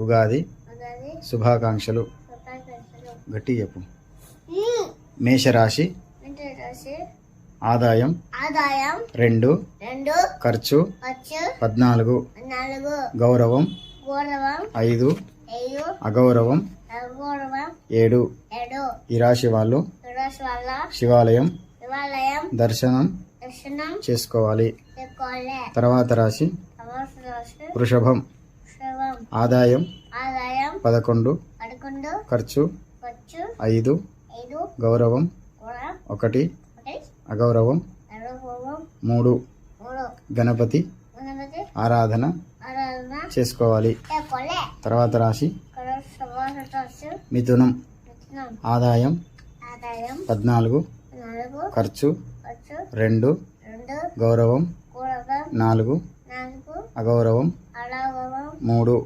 ఉగాది శుభాకాంక్షలు. గట్టి చెప్పు. మేషరాశి ఆదాయం ఆదాయం రెండు రెండు ఖర్చు పద్నాలుగు నాలుగు గౌరవం గౌరవం ఐదు అగౌరవం ఏడు ఈ రాశి వాళ్ళు శివాలయం శివాలయం దర్శనం దర్శనం చేసుకోవాలి. తర్వాత రాశి వృషభం ఆదాయం ఆదాయం పదకొండు పదకొండు ఖర్చు ఐదు ఐదు గౌరవం ఒకటి అగౌరవం మూడు గణపతి ఆరాధన చేసుకోవాలి. తర్వాత రాశి మిథునం ఆదాయం పద్నాలుగు నాలుగు ఖర్చు రెండు గౌరవం నాలుగు అగౌరవం మూడు.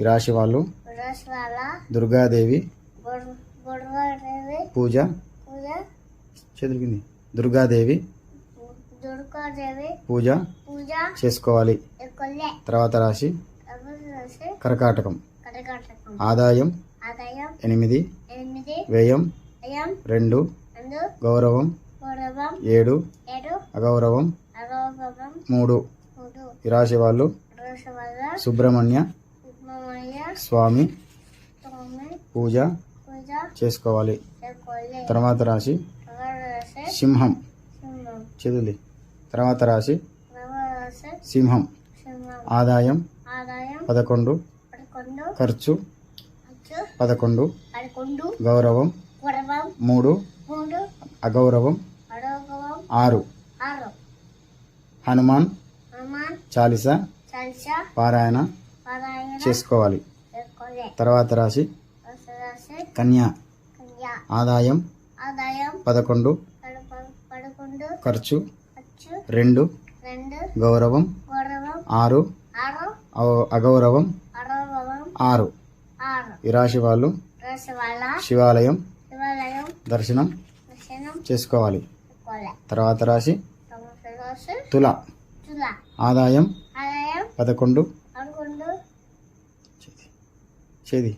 ఈ రాశి వాళ్ళు? దుర్గాదేవి. పూజ. పూజ. చదివింది దుర్గాదేవి. పూజ. పూజ. చేసుకోవాలి. తర్వాత రాశి. కరకాటకం. ఆదాయం. ఎనిమిది. వ్యయం. రెండు. గౌరవం. ఏడు. అగౌరవం. మూడు. ఈ రాశి వాళ్ళు? సుబ్రహ్మణ్య. స్వామి పూజ చేసుకోవాలి. తర్వాత రాశి సింహం. చదువులి తర్వాత రాశి సింహం. ఆదాయం పదకొండు. ఖర్చు పదకొండు. గౌరవం మూడు. అగౌరవం ఆరు. హనుమాన్ చాలీస పారాయణ చేసుకోవాలి. తర్వాత రాశి? కన్యా. ఆదాయం? పదకొండు. పద- పదకొండు. ఖర్చు? రెండు. గౌరవం? ఆరు. అగౌరవం? ఆరు. ఈ రాశి వాళ్ళు? శివాలయం? దర్శనం? చేసుకోవాలి. తర్వాత రాశి? తుల. ఆదాయం? పదకొండు. చేది.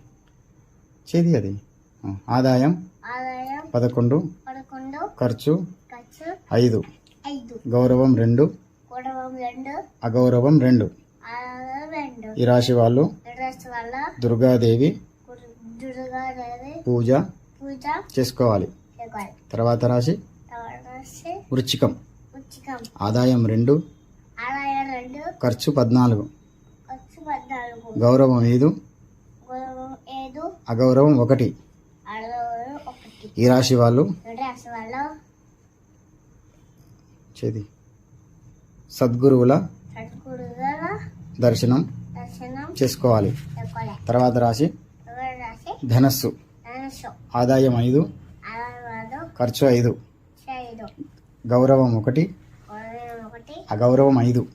చేది అది. ఆదాయం పదకొండు ఖర్చు ఐదు. గౌరవం రెండు. గౌరవం రెండు. అగౌరవం రెండు. ఈ రాశి వాళ్ళు దుర్గాదేవి పూజ పూజ చేసుకోవాలి. తర్వాత రాశి వృచ్చికం. ఆదాయం రెండు. ఖర్చు పద్నాలుగు. గౌరవం ఐదు. అగౌరవం ఒకటి. ఈ రాశి వాళ్ళు? చేది. సద్గురువుల దర్శనం చేసుకోవాలి. తర్వాత రాశి? ధనస్సు. ధనుసు ఆదాయం ఐదు. ఖర్చు ఐదు. గౌరవం ఒకటి. గౌరవం ఒకటి. అగౌరవం ఐదు.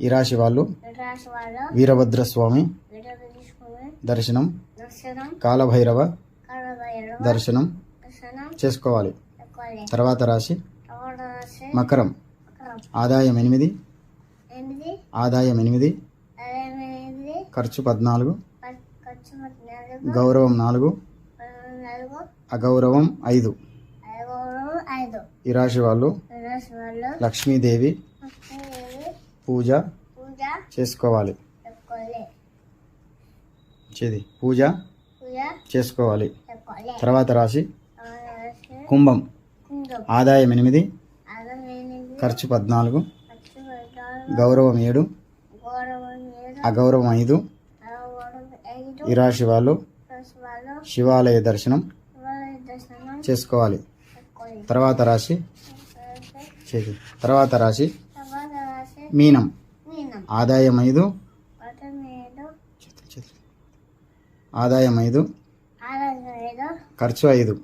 ఈ రాశి వాళ్ళు? రాశి వాళ్ళ? వీరభద్ర స్వామి విడుదల తీసుకుని దర్శనం కాలభైరవ దర్శనం చేసుకోవాలి. తర్వాత రాశి మకరం. ఆదాయం ఎనిమిది ఆదాయం ఎనిమిది ఖర్చు పద్నాలుగు గౌరవం నాలుగు అగౌరవం ఐదు. ఈ రాశి వాళ్ళు లక్ష్మీదేవి పూజ చేసుకోవాలి. చేది పూజ చేసుకోవాలి. తర్వాత రాశి కుంభం. ఆదాయం ఎనిమిది. ఖర్చు పద్నాలుగు. గౌరవం ఏడు. గౌరవం ఏడు. అగౌరవం ఐదు. అరవడం ఐదు. ఈ రాశి వాళ్ళు శివాలయ దర్శనం చేసుకోవాలి. తర్వాత రాశి తర్వాత రాశి మీనం. ఆదాయం ఐదు పదం ఏడు ఆదాయం ఐదు. ఖర్చు ఐదు.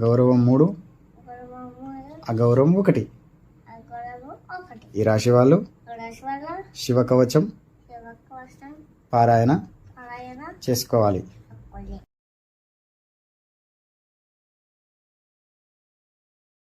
గౌరవం మూడు. గౌరవం మూడు. అగౌరవం ఒకటి. గౌరవం ఒకటి. ఈ రాశి వాళ్ళు? శివ కవచం పారాయణ. చేసుకోవాలి.